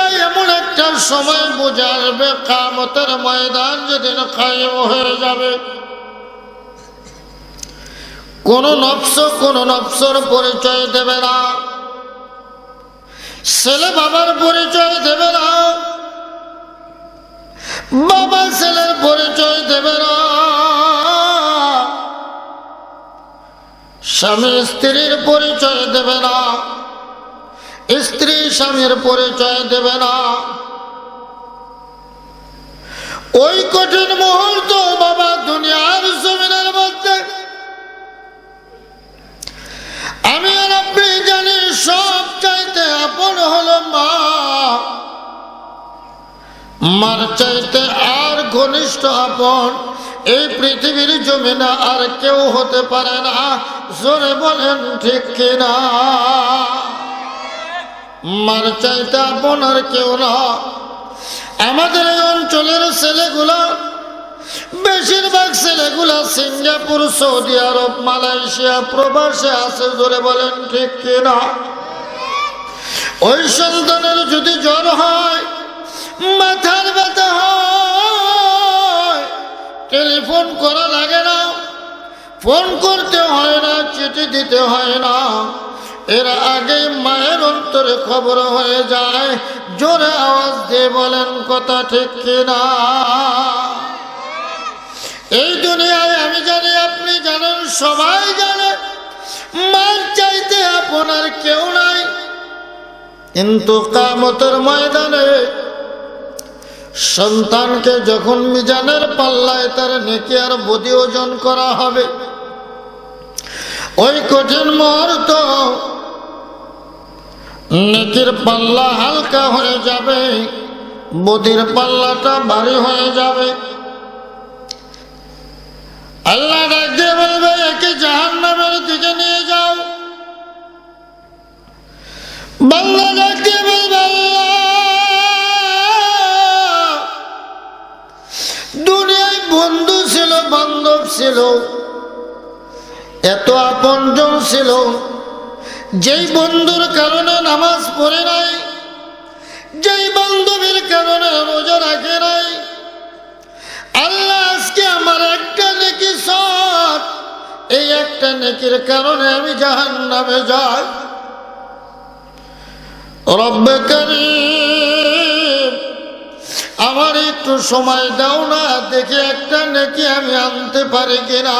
লাভটা এমন একটা সময় বুঝে আসবে কামতের ময়দান যেদিন কায়েম হয়ে যাবে। কোন নফস, কোন নফসর পরিচয় দেবে না। ছেলে বাবার পরিচয় দেবে না। বাবা ছেলের পরিচয় দেবে না। স্বামী স্ত্রীর পরিচয় দেবে না। স্ত্রী স্বামীর পরিচয় দেবে না। ওই কঠিন মুহূর্ত বাবা দুনিয়ার জমিনের মধ্যে। আমি আর আপনি জানি সব চাইতে আপন হলো মা। মার চাইতে আর ঘনিষ্ঠ আপন। এই পৃথিবীর জমিনে আর কেউ হতে পারে না। জোরে বলেন ঠিক কিনা? মার চাইতে আপন আর কেউ না। আমাদের এই অঞ্চলের ছেলেগুলা, বেশিরভাগ ছেলেগুলা সিঙ্গাপুর, সৌদি আরব, মালয়েশিয়া প্রবাসে আছে ধরে বলেন ঠিক কিনা? ওই সন্তানের যদি জ্বর হয়, মাথার ব্যথা হয়, টেলিফোন করা লাগে না, ফোন করতে হয় না, চিঠি দিতে হয় না। এর আগে মায়ের অন্তরে খবর হয়ে যায়। জোরে আওয়াজ দিয়ে বলেন, কথা ঠিক কিনা? এই দুনিয়ায় আমি জানি, আপনি জানেন, সবাই জানে। মার চাইতে আপনার কেউ নাই। কিন্তু কামতের ময়দানে সন্তানকে যখন মিজানের পাল্লায় তার নেকি আর বদি ওজন করা হবে ওই কঠিন মুহূর্ত নেকির পাল্লা হালকা হয়ে যাবে, বদির পাল্লাটা ভারী হয়ে যাবে। আল্লাহ ডাক দিয়ে বলবে, একে জাহান নামের দিকে নিয়ে যাও। বাংলা ডাক দিয়ে বলবে দুনিয়ায় বন্ধু ছিল, বান্ধব ছিল। আপনজন ছিল। যেই বন্ধুর কারণে নামাজ পড়ে নাই, যেই বান্ধবীর কারণে রোজা রাখে নাই, আল্লাহ আজকে আমার একটা নেকি সৎ। এই একটা নেকির কারণে আমি জাহান নামে যাই। রব্বে আমার একটু সময় দাও না, দেখে একটা নেকি আমি আনতে পারি কিনা।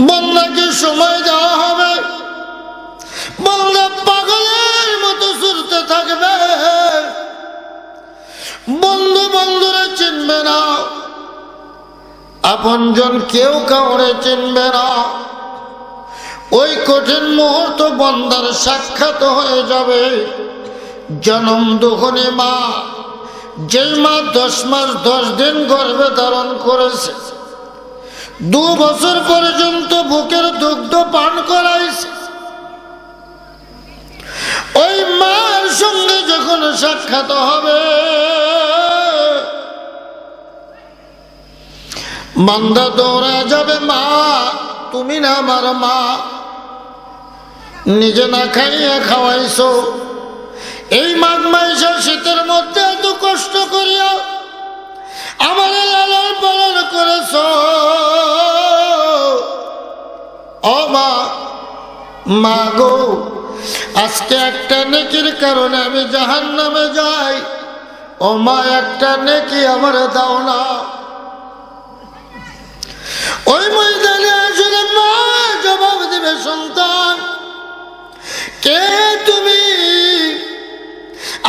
বন্যাকে সময় দেওয়া হবে? বন্যা পাগলের মতো ছুটতে থাকবে। বন্ধু বন্ধুরা চিনবে না। আপনজন কেউ কাউরে চিনবে না। ওই কঠিন মুহূর্ত বন্দার সাক্ষাৎ হয়ে যাবে। জনম দুখনি মা, যেই মা দশ মাস দশ দিন গর্ভে ধারণ করেছে। দু বছর পর্যন্ত বুকের দুগ্ধ পান করাইছে। ওই মার সঙ্গে যখন সাক্ষাৎ হবে, বান্দা দৌড়া যাবে, মা, তুমি না আমার মা। নিজে না খাইয়া খাওয়াইছো। এই মাঘ মাইশা শীতের মধ্যে এত কষ্ট করিয়া আমার লালন পালন করেছ। ও মা মা গো, আজকে একটা নেকির কারণে আমি জাহান নামে যাই। ও মা, একটা নেকি আমার দাও না। ওই ময়দানে আসলে মা জবাব দেবে, সন্তান। কে তুমি?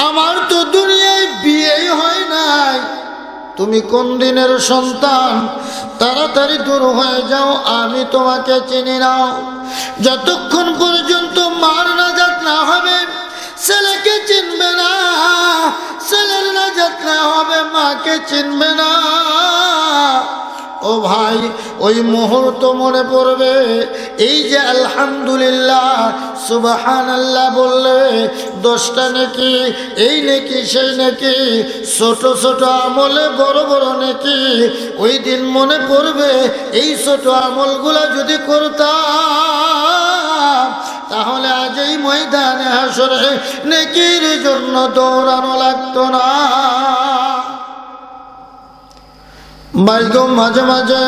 আমার তো দুনিয়ায় বিয়েই হয় নাই। তুমি কোন দিনের সন্তান? তাড়াতাড়ি দূর হয়ে যাও, আমি তোমাকে চিনি নাও যতক্ষণ পর্যন্ত মার নাজাত না হবে, ছেলেকে চিনবে না। ছেলের নাজাত না হবে, মাকে চিনবে না। ও ভাই, ওই মুহূর্ত মনে পড়বে। এই যে আলহামদুলিল্লাহ সুবাহান আল্লাহ বললে, দশটা নাকি, এই নাকি, সেই নাকি, ছোট ছোট আমলে বড় বড় নাকি, ওই দিন মনে পড়বে, এই ছোট আমলগুলা যদি করতাম, তাহলে আজ এই ময়দানে হাসরে নেকির জন্য দৌড়ানো লাগতো না। বাইগো মাঝে মাঝে,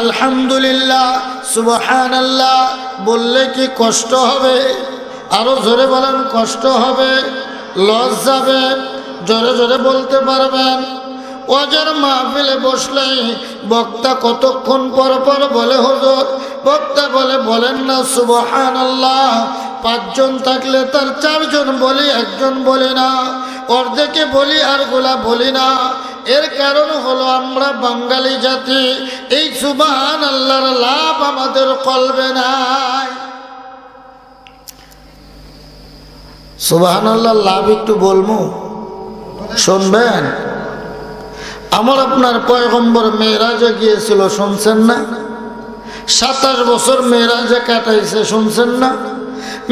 আলহামদুলিল্লাহ সুবহান আল্লাহ বললে কি কষ্ট হবে? আরও জোরে বলেন, কষ্ট হবে? লস যাবে জোরে জোরে বলতে পারবেন। ওয়াজের মাহফিলে বসলে বক্তা কতক্ষণ পর পর বলে, হুজুর, বক্তা বলে, বলেন না সুবহান আল্লাহ পাঁচজন থাকলে তার চারজন বলি, একজন বলি না। অর্ধেকে বলি আর গোলা বলি না। এর কারণ হলো আমরা বাঙালি জাতি। এই সুবাহান আল্লাহর লাভ আমাদের কলবে নাই। সুবাহান আল্লাহর লাভ একটু বলব শুনবেন? আমার আপনার পয়গম্বর মেয়েরাজে গিয়েছিল, শুনছেন না? সাতাশ বছর মেয়েরাজে কাটাইছে, শুনছেন না?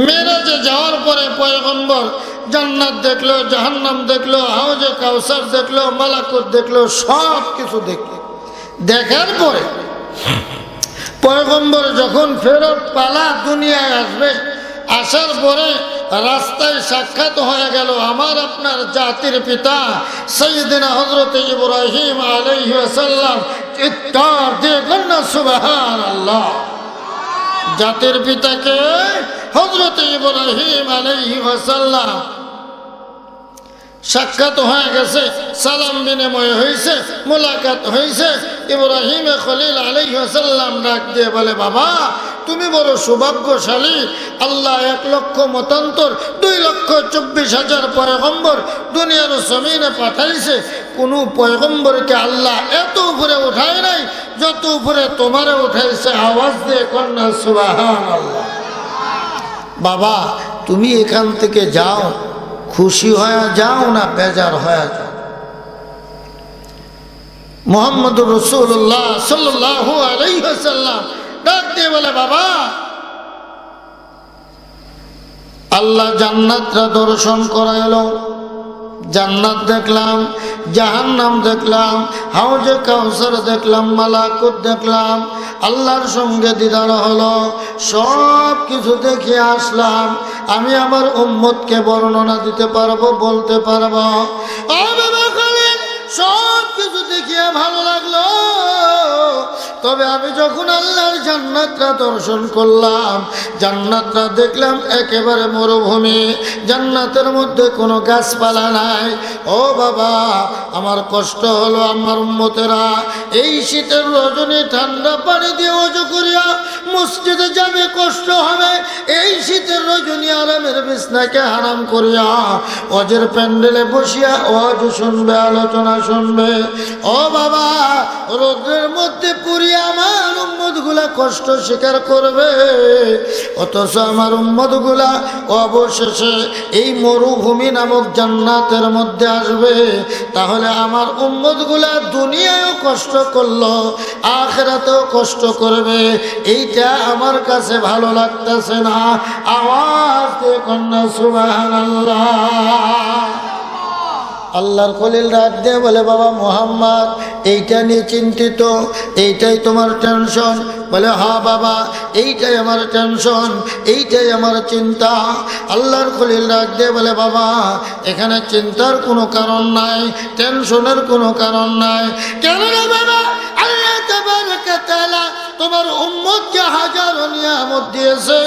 মেয়েরাজে যাওয়ার পরে পয়গম্বর জান্নাত দেখল, জাহান্নাম দেখল হাউজে কাউসার দেখল, মালাকুত দেখল, সব কিছু দেখল দেখার পরে পয়গম্বর যখন ফেরত পালা, দুনিয়ায় আসবে, আসার পরে রাস্তায় সাক্ষাৎ হয়ে গেল আমার আপনার জাতির পিতা সৈয়দিনা হজরত ইব্রাহিম আলাইসাল্লাম চিৎকার দিয়ে কন্যা সুবাহান আল্লাহ জাতির পিতাকে হজরত ইব্রাহিম আলাইসাল্লাম সাক্ষাৎ হয়ে গেছে, সালাম বিনিময় হয়েছে, মোলাকাত হয়েছে। ইব্রাহিম খলিল আলাইসাল্লাম ডাক দিয়ে বলে, বাবা তুমি বড় সৌভাগ্যশালী। আল্লাহ এক লক্ষ মতান্তর, দুই লক্ষ চব্বিশ হাজার পয়গম্বর দুনিয়ার জমিনে পাঠাইছে। কোনো পয়গম্বরকে আল্লাহ এত উপরে উঠায় নাই, যত উপরে তোমারে উঠাইছে আওয়াজ দিয়ে কন্যা সুবাহান আল্লাহ বাবা, তুমি এখান থেকে যাও, খুশি হয়ে যাও না বেজার হয়ে যাও? মোহাম্মদ রসুল্লাহ সাল্লাহ আলাইসাল্লাম ডাক দিয়ে বলে, বাবা, আল্লাহ জান্নাতরা দর্শন করাইল। জান্নাত দেখলাম, জাহান্নাম দেখলাম, হাউজে কাউসার দেখলাম, মালাকুত দেখলাম, আল্লাহর সঙ্গে দিদার হলো। সব কিছু দেখে আসলাম। আমি আমার উম্মতকে বর্ণনা দিতে পারব, বলতে পারব। সব কিছু দেখিয়ে ভালো লাগল। তবে আমি যখন আল্লাহর জান্নাতটা দর্শন করলাম, জান্নাতরা দেখলাম একেবারে মরুভূমি, জান্নাতের মধ্যে কোনো গাছপালা নাই। ও বাবা, আমার কষ্ট হলো আমার উম্মতেরা, এই শীতের রজনী ঠান্ডা পানি দিয়ে অজু করিয়া মসজিদে যাবে, কষ্ট হবে। এই শীতের রজনী আরামের বিছনাকে হারাম করিয়া অজের প্যান্ডেলে বসিয়া অজ শুনবে, আলোচনা শুনবে। ও বাবা, রোদ্রের মধ্যে পুরিয়া আমার উম্মতগুলা কষ্ট স্বীকার করবে। অথচ আমার উম্মতগুলা অবশেষে এই মরুভূমি নামক জান্নাতের মধ্যে আসবে। তাহলে আমার উম্মতগুলা দুনিয়ায়ও কষ্ট করল, আখেরাতেও কষ্ট করবে। এইটা আমার কাছে ভালো লাগতেছে না। আওয়াজ কন্যা সুবাহান আল্লাহর খলিল রাত দে বলে, বাবা মোহাম্মদ, এইটা নিয়ে চিন্তিত, এইটাই তোমার টেনশন বলে, হা, বাবা, এইটাই আমার টেনশন এইটাই আমার চিন্তা। আল্লাহর খলিল রাত দে বলে, বাবা, এখানে চিন্তার কোনো কারণ নাই টেনশনের কোনো কারণ নাই। কেন বাবা? আল্লাহ তোমার উম্মতকে হাজারো নিয়ামত দিয়েছে।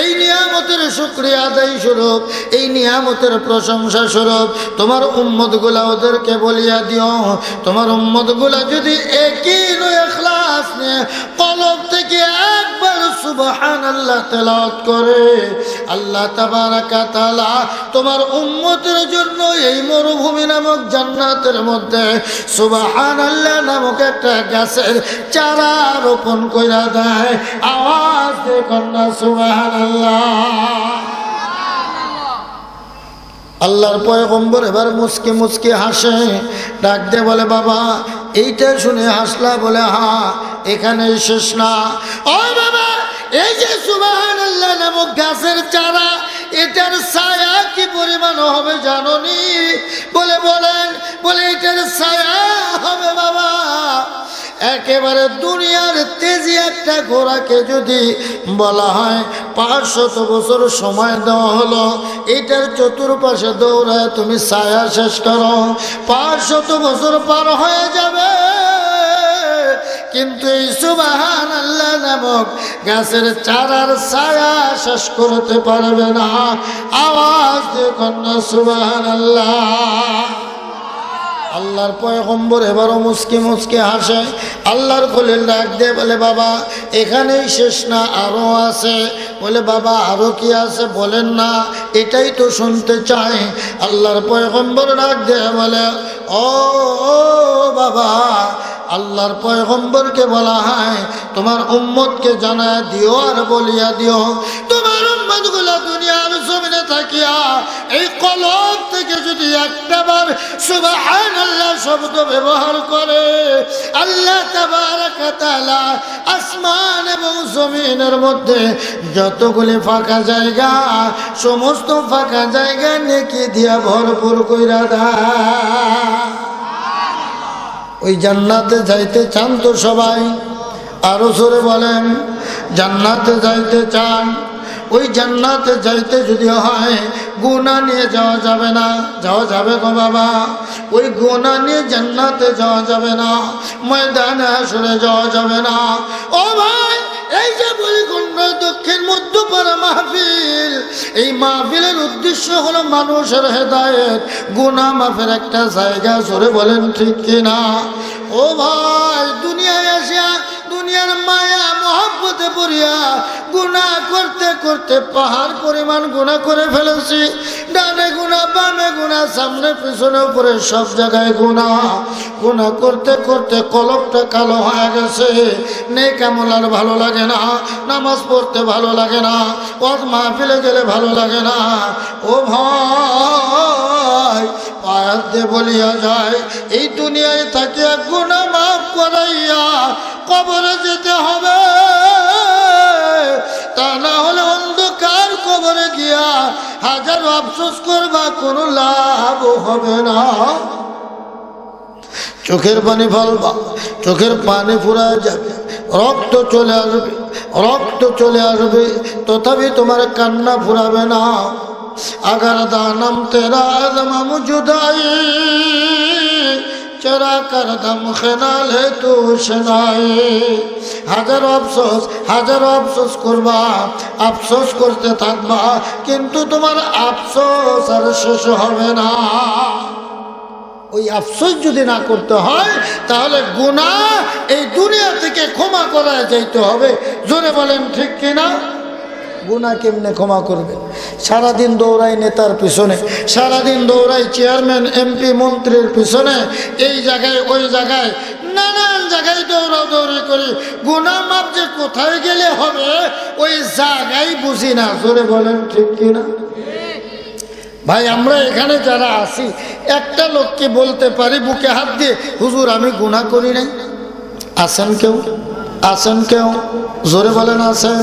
এই নিয়ামতের শুক্রিয়া আদায় স্বরূপ, এই নিয়ামতের প্রশংসা স্বরূপ, তোমার উম্মতগুলা ওদেরকে বলিয়া দিও। তোমার উম্মতগুলা যদি একই এখলাস নিয়ে কলব থেকে একবার সুবহান আল্লাহ তেলাওয়াত করে, আল্লাহ তাবারাকা তাআলা তোমার উম্মতের জন্য এই মরুভূমি নামক জান্নাতের মধ্যে সুবহান আল্লাহ নামক একটা গাছের চারা রোপণ কইরা দেয়, আওয়াজ দে কন্যা সুবহান আল্লাহ আল্লাহর পয়গম্বর এবার মুসকে মুসকে হাসে, ডাক দিয়ে বলে, বাবা, এইটা শুনে হাসলা বলে, হা এখানে শেষ না। ও বাবা, এই যে সুবাহান আল্লাহ নামক গাছের চারা, এটার ছায়া কি পরিমাণ হবে জাননি? বলে, বলেন, বলে, এটার ছায়া হবে বাবা। একেবারে দুনিয়ার তেজি একটা ঘোড়াকে যদি বলা হয়, পাঁচশত বছর সময় দেওয়া হলো, এটার চতুর্পাশে দৌড়ায় তুমি ছায়া শেষ করো, পাঁচশত বছর পার হয়ে যাবে। কিন্তু এই সুবাহান আল্লাহ নামক গাছের চারার ছায়া শেষ করতে পারবে না। আওয়াজ দেখুন সুবাহান আল্লাহ আল্লাহর পয়গম্বর এবারও মুসকে মুসকে হাসে। আল্লাহর খলিল ডাক দে বলে, বাবা, এখানেই শেষ না আরও আছে। বলে, বাবা আরও কি আছে বলেন না, এটাই তো শুনতে চাই। আল্লাহর পয়গম্বর ডাক দে বলে ও, বাবা আল্লাহর পয়গম্বরকে বলা হয়, তোমার উম্মতকে জানায় দিও আর বলিয়া দিও। তোমার উম্মতগুলা দুনিয়ার জমিনে থাকিয়া এই কলম থেকে যদি একটা বার আল্লাহ শব্দ ব্যবহার করে, আল্লাহ আসমান এবং জমিনের মধ্যে যতগুলি ফাঁকা জায়গা, সমস্ত ফাঁকা জায়গা নেকি দিয়া ভরপুর কইরা দেয়। ওই জান্নাতে যাইতে চান তো সবাই। আরও সরে বলেন, জান্নাতে যাইতে চান, ওই জান্নাতে যাইতে যদি হয় গুণা নিয়ে যাওয়া যাবে না। যাওয়া যাবে গো বাবা, ওই গুণা নিয়ে জান্নাতে যাওয়া যাবে না, ময়দানে আসলে যাওয়া যাবে না। ও ভাই এই যে বলিকুণ্ড দক্ষিণ মধ্যপাড়া মাহফিল, এই মাহফিলের উদ্দেশ্য হলো মানুষের হেদায়েত। গুনা মাফের একটা জায়গা, জোরে বলেন ঠিক কিনা? ও ভাই, দুনিয়ায় আসিয়া দুনিয়ার মায়া মহব্বতে পড়িয়া গুণা করতে করতে পাহাড় পরিমাণ গুণা করে ফেলেছি। ডানে গুণা বামে গুণা সামনে পিছনে উপরে সব জায়গায় গুণা গুণা করতে করতে কলকটা কালো হয়ে গেছে। নেই কেমন আর ভালো লাগে না, নামাজ পড়তে ভালো লাগে না ওয়াজ মাহফিলে গেলে ভালো লাগে না। ও ভাই পায়াত বলিয়া যায়, এই দুনিয়ায় থাকিয়া গুণা মাফ করাইয়া কবরে যেতে হবে। হাজার আফসোস করবা, কোনো লাভ হবে না। চোখের পানি ফলবা, চোখের পানি ফুরা যাবে, রক্ত চলে আসবে, রক্ত চলে আসবে, তথাপি তোমার কান্না ফুরাবে না। আগার দানাম তেরা জমা মুজুদাই চরা করদম খেনালে তু সেনায় হাজার আফসোস হাজার আফসোস করবা, আফসোস করতে থাকবা, কিন্তু তোমার আফসোস আর শেষ হবে না। ওই আফসোস যদি না করতে হয়, তাহলে গুণা এই দুনিয়া থেকে ক্ষমা করা যাইতে হবে। জোরে বলেন ঠিক কিনা? গুণা কেমনে ক্ষমা করবে? সারাদিন দৌড়াই নেতার পিছনে, সারাদিন দৌড়াই চেয়ারম্যান, এমপি, মন্ত্রীর পিছনে, এই জায়গায়, ওই জায়গায়, নানান জায়গায় দৌড়াদৌড়ি করি। গুণা মাপ যে কোথায় গেলে হবে, ওই জায়গায় বুঝি না। জোরে বলেন, ঠিক কিনা? ভাই, আমরা এখানে যারা আছি, একটা লোককে বলতে পারি, বুকে হাত দিয়ে, হুজুর, আমি গুণা করি নাই। আছেন কেউ? আছেন কেউ? জোরে বলেন আছেন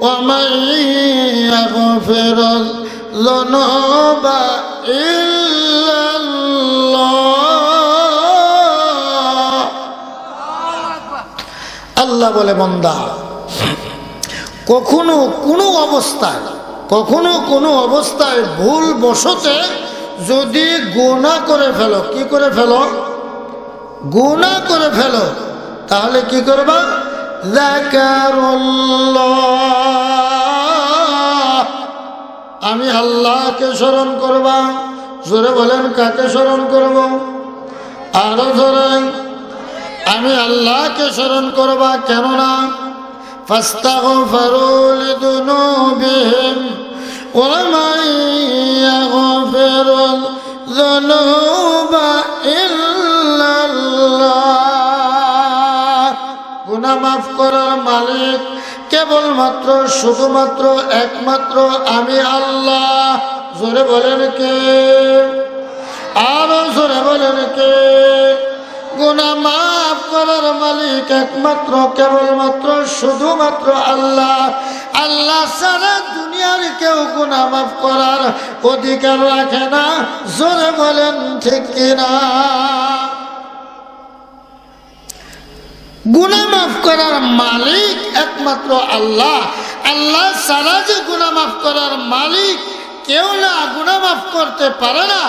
ومن يغفر الذنوب إلا الله আল্লাহ বলে মন্দা কখনো কোনো অবস্থায় কখনো কোনো অবস্থায় ভুল বসতে যদি গোনা করে ফেলো কি করে ফেলো গুণা করে ফেলো তাহলে কি করবা যাকারুল্লাহ। আমি আল্লাহকে স্মরণ করবা জোরে বলেন কাকে স্মরণ করব আরো ধরে আমি আল্লাহকে স্মরণ করবা কেননা فاستغفروا لذنوبهم ومن يغفر الذنوب إلا মাফ করার মালিক। কেবলমাত্র, শুধুমাত্র, একমাত্র আমি আল্লাহ। জোরে বলেন কে? আরও জোরে বলেন কে? গুনা মাফ করার মালিক একমাত্র, কেবলমাত্র, শুধুমাত্র আল্লাহ। আল্লাহ সারা দুনিয়ার কেউ গুনা মাফ করার অধিকার রাখে না। জোরে বলেন ঠিক কিনা? গুনা মাফ করার মালিক একমাত্র আল্লাহ। আল্লাহ সারা যে গুনা মাফ করার মালিক কেউ না গুনা মাফ করতে পারে না।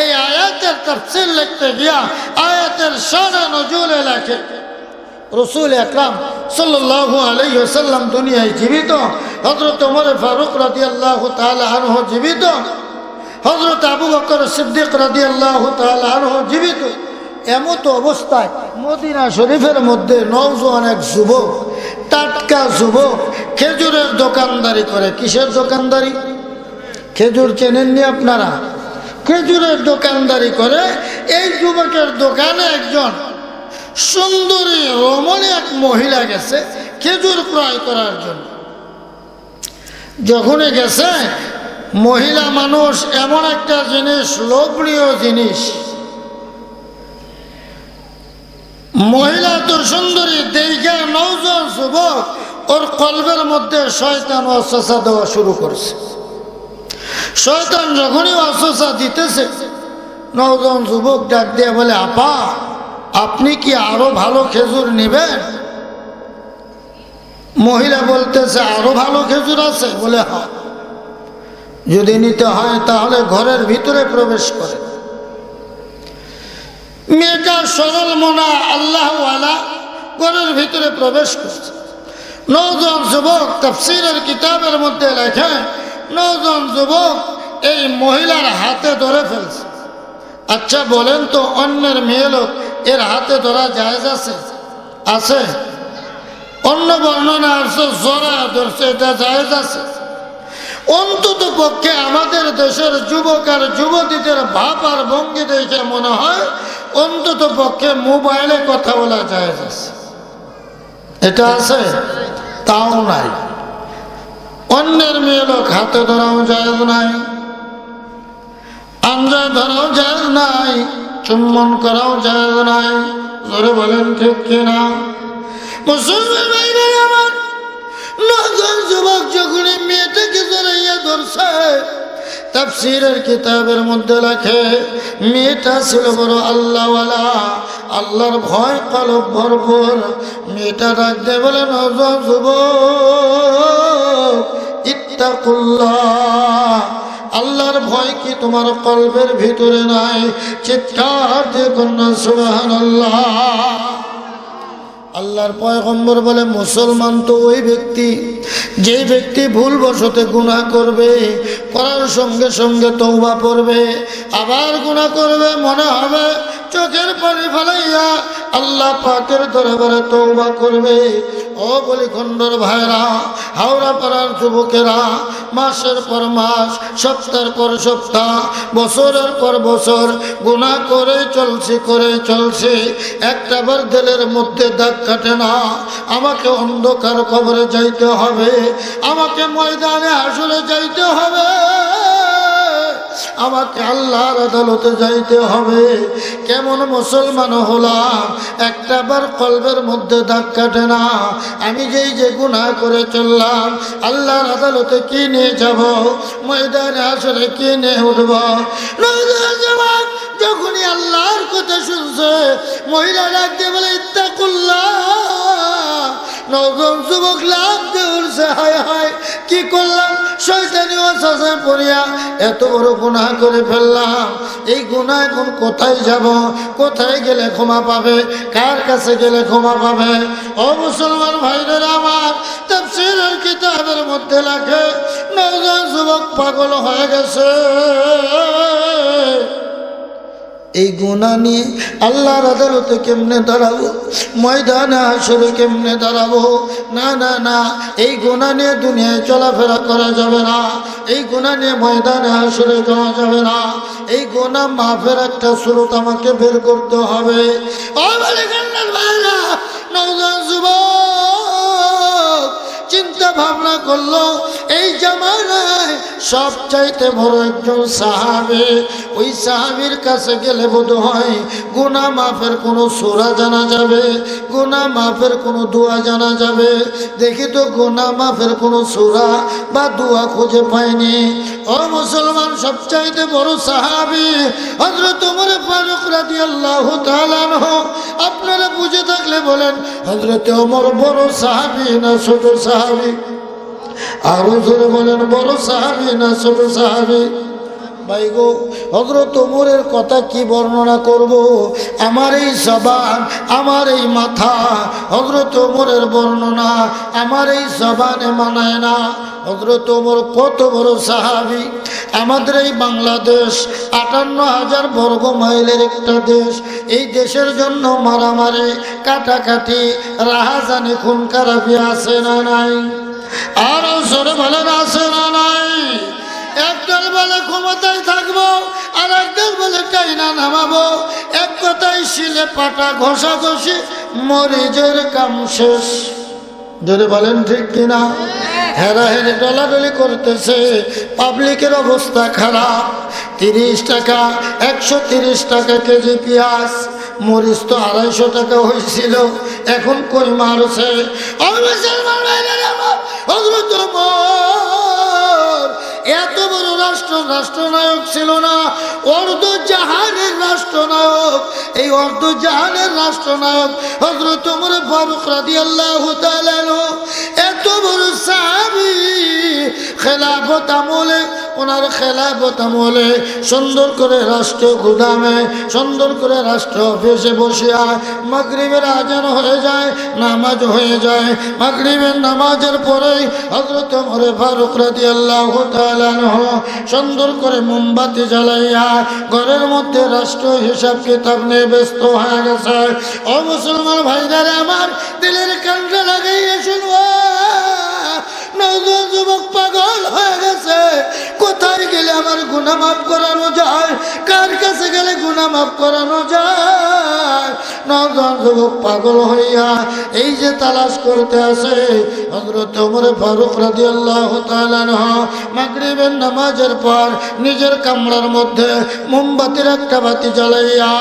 এই আয়াতের তফসিল লিখতে গিয়া আয়াতের সারা নজুলে লেখে। রসুল আকরাম সাল্লাল্লাহু আলাইহি ওয়াসাল্লাম দুনিয়ায় জীবিত। হযরত ওমর ফারুক রাদিয়াল্লাহু তাআলা আনহু জীবিত। হজরত আবু বকর সিদ্দিক রাদিয়াল্লাহু তাআলা আনহু জীবিত। এমতো অবস্থায় মদিনা শরীফের মধ্যে নওজোয়ান এক যুবক, টাটকা যুবক, খেজুরের দোকানদারি করে। কিসের দোকানদারি? খেজুর চেনেননি আপনারা? খেজুরের দোকানদারি করে এই যুবকের দোকানে একজন সুন্দরী, রমণী এক মহিলা গেছে খেজুর ক্রয় করার জন্য। যখনই গেছে, মহিলা মানুষ এমন একটা জিনিস, লোভনীয় জিনিস মহিলা তোর সুন্দরী, দেখে নৌজন যুবক, ওর কলবের মধ্যে শয়তান অসসা দেওয়া শুরু করছে। শয়তান যখনই অসসা দিতেছে নজন যুবক ডাক দিয়ে বলে, আপা, আপনি কি আরও ভালো খেজুর নেবেন? মহিলা বলতেছে, আরও ভালো খেজুর আছে? বলে হ্যাঁ। যদি নিতে হয়, তাহলে ঘরের ভিতরে প্রবেশ করে। মেয়েটা সরল মোনা, আল্লাহওয়ালা, ঘরের ভিতরে প্রবেশ করছে। নজন যুবক তফসিরের কিতাবের মধ্যে লেখে, নজন যুবক এই মহিলার হাতে ধরে ফেলছে। আচ্ছা বলেন তো, অন্যের মেয়ে লোক এর হাতে ধরা জায়জ আছে? আছে। অন্য বর্ণনা আসছে জোরা ধরছে, এটা জায়জ আছে। অন্তত পক্ষে আমাদের দেশের যুবক আর যুবতীদের ভাব আর ভঙ্গি দেখে মনে হয় অন্তত পক্ষে মোবাইলে কথা বলা যায় এটা আছে? তাও নাই। অন্যের মেয়ে লোক হাতে ধরাও যায় নাই। আঞ্জা ধরাও যায় নাই। চুম্বন করাও যায় নাই। ধরে বলেন ঠিক কিনা? মুসলমান নজন যুবক যখন মেয়েটাকে জড়াইয়া ধরছে, তাফসিরের কিতাবের মধ্যে লেখে, মেয়েটা ছিল বড় আল্লাহওয়ালা, আল্লাহর ভয় কলব ভরপুর। মেয়েটা ডাকতে বলে, নজন যুবক, ইত্তাকুল্লাহ, আল্লাহর ভয় কি তোমার কলবের ভিতরে নাই? চিৎকার দিয়ে কন্যা সুবাহান আল্লাহ আল্লাহর পয়গম্বর বলে, মুসলমান তো ওই ব্যক্তি যে ব্যক্তি ভুলবশতে গুণা করবে, করার সঙ্গে সঙ্গে তৌবা পড়বে আবার গুণা করবে, মনে হবে চোখের পানি ফেলাইয়া আল্লাহ পাকের দরবারে তৌবা করবে। ও বলি খণ্ডর ভাইরা, হাওড়া পাড়ার যুবকেরা, মাসের পর মাস, সপ্তাহের পর সপ্তাহ, বছরের পর বছর গুণা করে চলছি করে চলছি। একটা বার দিলের মধ্যে দাগ কাটে না। আমাকে অন্ধকার কবরে যাইতে হবে। আমাকে ময়দানে আসলে যাইতে হবে। আমাকে আল্লাহর আদালতে যাইতে হবে। কেমন মুসলমান হলাম একটা বার কলবের মধ্যে দাগ কাটে না। আমি যেই যে গুণা করে চললাম, আল্লাহর আদালতে কি নিয়ে যাব? ময়দানে আসলে কি নিয়ে উঠব? যখনই আল্লাহর কথা শুনছে মহিলা ডাকতে বলে, ইত্তাকুল্লাহ। নজন যুবক লাভ দিয়ে হায় হায়। কি করলাম? শয়তানি অশাসায় পড়িয়া এত বড় গুনাহ করে ফেললাম। এই গুণা এখন কোথায় যাব? কোথায় গেলে ক্ষমা পাবে? কার কাছে গেলে ক্ষমা পাবে? ও মুসলমান ভাইদের আমার, তাফসীরের কিতাবের মধ্যে লেখে, নজন যুবক পাগল হয়ে গেছে। এই গুণা নিয়ে আল্লাহর আদালতে কেমনে দাঁড়াবো? ময়দানে আসরে কেমনে দাঁড়াবো? না না না, এই গুণা নিয়ে দুনিয়ায় চলাফেরা করা যাবে না। এই গুণা নিয়ে ময়দানে আসরে যাওয়া যাবে না। এই গোনা মাফের একটা স্রোত আমাকে বের করতে হবে। চিন্তা ভাবনা করল এই জামানায় সব চাইতে বড় একজন সাহাবে, ওই সাহাবির কাছে গেলে বোধ হয় গুনা মাফের কোনো সোরা জানা যাবে গুনা মাফের কোনো দোয়া জানা যাবে। দেখি তো গুনা মাফের কোনো সোরা বা দোয়া খুঁজে পাইনি। ও মুসলমান সব চাইতে বড় সাহাবি হজরত তোমার ফারুক রাদি আল্লাহ আপনারা বুঝে থাকলে বলেন হজরত অমর বড় সাহাবি না ছোট সাহাবি? আরও জোরে বলেন, বড় সাহাবি না ছোট সাহাবি? ভাই গো হজরত ওমরের কথা কি বর্ণনা করব? আমার এই জবান, আমার এই মাথা হজরত ওমরের বর্ণনা আমার এই জবানে মানায় না। হজরত ওমর কত বড় সাহাবি। আমাদের এই বাংলাদেশ, আটান্ন হাজার বর্গ মাইলের একটা দেশ। এই দেশের জন্য মারামারি, কাটাকাটি, রাহাজানি খুন খারাপি আছে না নাই? আর সরে বলেন আছে না নাই। একদল বলে, ক্ষমতায় থাকব। আর একদল বলে, টাইনা নামাবো। এক কথায় শিলে পাটা ঘষা ঘষি মরিজের কাম শেষ। যদি বলেন, ঠিক কিনা হেরা হেরে ডলাডলি করতেছে। পাবলিকের অবস্থা খারাপ। তিরিশ টাকা, একশো তিরিশ টাকা কেজি পেঁয়াজ। মরিচ তো আড়াইশো টাকা হয়েছিল, এখন কই মারছে এত বড় রাষ্ট্র, রাষ্ট্রনায়ক ছিল না অর্ধ জাহানের রাষ্ট্রনায়ক। এই অর্ধ জাহানের রাষ্ট্রনায়ক হজরত উমর ফারুক রাদি আল্লাহ এত বড় সাহাবি খেলাফত আমলে, ওনার খেলাফত আমলে সুন্দর করে রাষ্ট্র গুদামে, সুন্দর করে রাষ্ট্র অফিসে বসিয়া মাগরিবের আজান হয়ে যায়, নামাজ হয়ে যায়। মাগরিবের নামাজের পরেই হজরত মরে ফারুক রাদি আল্লাহ সুন্দর করে মোমবাতি জ্বালাইয়া ঘরের মধ্যে রাষ্ট্র হিসাব কিতাব নিয়ে ব্যস্ত হয়ে গেছে। ও মুসলমান ভাইদারে আমার দিলের কান্ডা লাগাইয়া শুনব। নজর যুবক পাগল হয়ে গেছে। কোথায় গেলে আমার গুণা মাফ করানো যায়? কার কাছে গেলে গুণা মাফ করানো যায়? নজর যুবক পাগল হইয়া এই যে তালাশ করতে আসে হজরত ওমর ফারুক রাজি আল্লাহ মাগরিবের নামাজের পর নিজের কামরার মধ্যে মোমবাতির একটা বাতি জ্বালাইয়া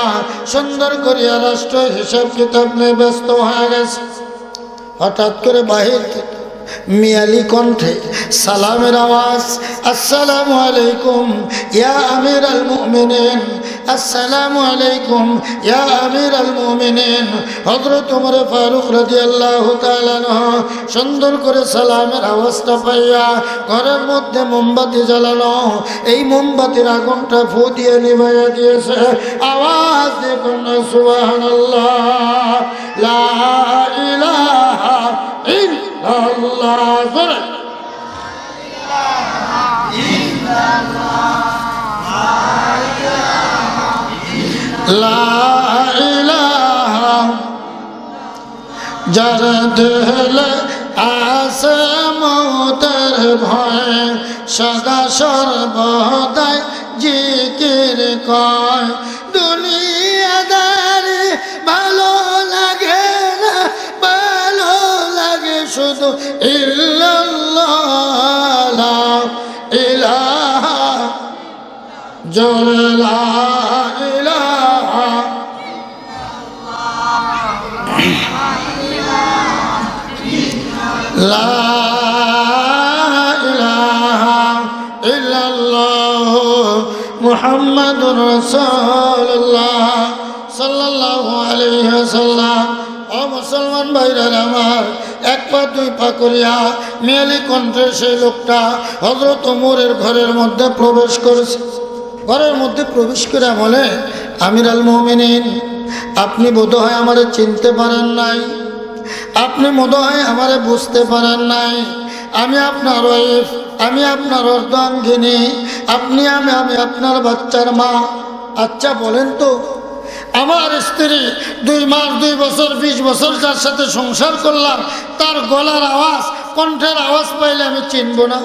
সুন্দর করিয়া রাষ্ট্র হিসাব কিতাব নিয়ে ব্যস্ত হয়ে গেছে। হঠাৎ করে বাহির থেকে মিয়ালি কণ্ঠে সালামের আওয়াজ, আসসালামু আলাইকুম, ইয়া আমির আল মুমিনিন, আসসালামু আলাইকুম, ইয়া আমির আল মুমিনিন। হযরত ওমর ফারুক রাদিয়াল্লাহু তাআলা সুন্দর করে সালামের আওয়াজটা পাইয়া ঘরের মধ্যে মোমবাতি জ্বালানো। এই মোমবাতির আগুনটা ফু দিয়ে নিভাইয়া দিয়েছে। আওয়াজ দেখুন লা ইলাহা ইলাহা যার দেহল আসে মতের ভয় সদা সর্বদাই জিকির কয়। ইলাহা লা ইলাহা ইল্লাল্লাহ মুহাম্মাদুর রাসূলুল্লাহ। সাল্লাল্লাহু আলাইহি ও মুসলমান ভাইরা আমার। এক দুই পা করিয়া মেয়ালি কণ্ঠের সেই লোকটা হজরত মোরের ঘরের মধ্যে প্রবেশ করেছে। ঘরের মধ্যে প্রবেশ করে বলে আমির আল মোমিনিন, আপনি বোধহয় আমারে চিনতে পারেন নাই। আপনি বোধহয় আমারে বুঝতে পারেন নাই। আমি আপনার ওয়াইফ, আমি আপনার অর্ধাঙ্গিনী, আপনি, আমি আমি আপনার বাচ্চার মা। আচ্ছা বলেন তো, আমার স্ত্রী দুই মাস, দুই বছর, বিশ বছর যার সাথে সংসার করলাম, তার গলার আওয়াজ, কণ্ঠের আওয়াজ পাইলে আমি চিনব না।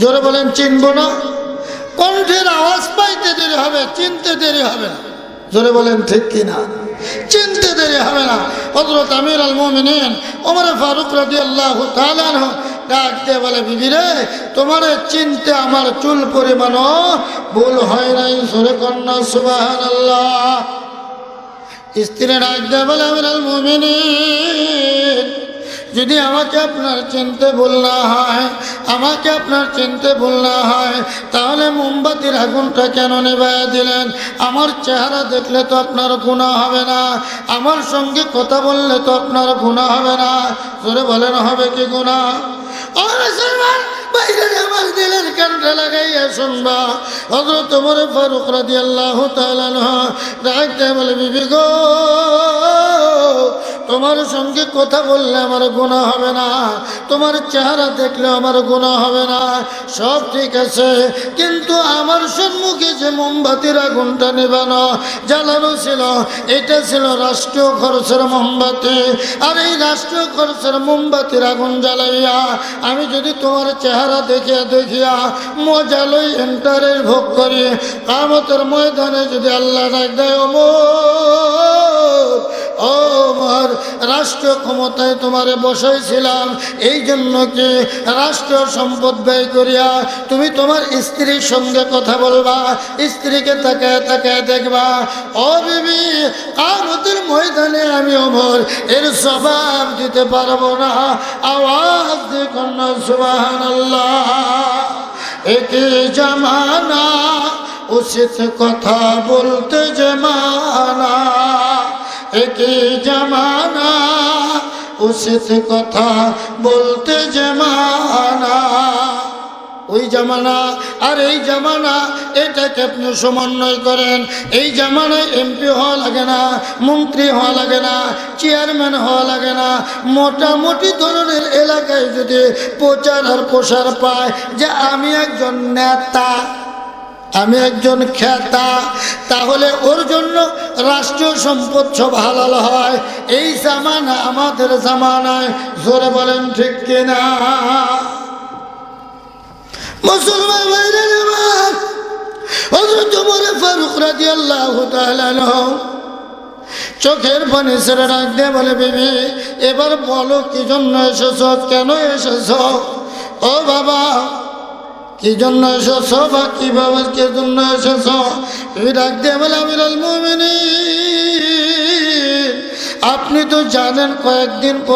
জোরে বলেন, চিনব না? কণ্ঠের আওয়াজ পাইতে দেরি হবে, চিনতে দেরি হবে না। জোরে বলেন, ঠিক কিনা চিনতে দেরি হবে না। হজরত আমির আল মোমিনিন ওমর ফারুক রাজি আল্লাহ ডাক দিয়ে বলে, বিবি রে, তোমার চিনতে আমার চুল পরিমাণও ভুল হয় নাই সরে কন্যা সুবাহান আল্লাহ স্ত্রী ডাক দিয়ে বলে, আমির আল মোমিনিন যদি আমাকে আপনার চিনতে ভুল না হয়, আমাকে আপনার চিনতে ভুল না হয়, তাহলে মোমবাতির আগুনটা কেন নেবায় দিলেন? আমার চেহারা দেখলে তো আপনার গুণা হবে না, আমার সঙ্গে কথা বললে তো আপনার গুণা হবে না। জোরে বলেন, হবে কি গুণা আমার তোমার আল্লাহ বলে, বিবি গো, তোমার সঙ্গে কথা বললে আমার গুণা হবে না। তোমার চেহারা দেখলে আমার গুণা হবে না। সব ঠিক আছে। কিন্তু আমার সম্মুখে যে মোমবাতির আগুনটা নেবানো, জ্বালানো ছিল, এটা ছিল রাষ্ট্রীয় খরচের মোমবাতি। আর এই রাষ্ট্রীয় খরচের মোমবাতির আগুন জ্বালাইয়া, আমি যদি তোমার চেহারা দেখিয়া দেখিয়া মজা লই এন্টারের ভোগ করি, কামতের ময়দানে যদি আল্লাহ ডাক দেয় ও আমার রাষ্ট্র ক্ষমতায় তোমারে বসাইছিলাম। এই জন্য কি রাষ্ট্র সম্পদ ব্যয় করিয়া তুমি তোমার স্ত্রীর সঙ্গে কথা বলবা, স্ত্রীকে তাকায় তাকায় দেখবা, ও বিবি ময়দানে আমি অমর এর স্বভাব দিতে পারব না। আওয়াজ দিয়ে কন্যা সুবাহান একে জামানা, উচিত কথা বলতে জমানা একই জামানা, উচিত কথা বলতে জমানা। ওই জামানা আর এই জামানা, এটাকে আপনি সমন্বয় করেন। এই জামানায় এমপি হওয়া লাগে না, মন্ত্রী হওয়া লাগে না চেয়ারম্যান হওয়া লাগে না। মোটামুটি ধরনের এলাকায় যদি প্রচার আর প্রসার পায় যে আমি একজন নেতা আমি একজন খেতা, তাহলে ওর জন্য রাষ্ট্রীয় সম্পদ সব হালাল হয়। এই জামানা আমাদের জামানায়, জোরে বলেন ঠিক কিনা? মুসলমান চোখের পানি ছেড়ে দিয়ে বলে, বেবি, এবার বলো কি জন্য এসেছ, কেন এসেছ? ও বাবা কি জন্য এসেছ বা কীভাবে কি জন্য এসেছ? তুমি ডাক দিয়ে বলে মোমিনী আপনি তো জানেন কয়েকদিন পর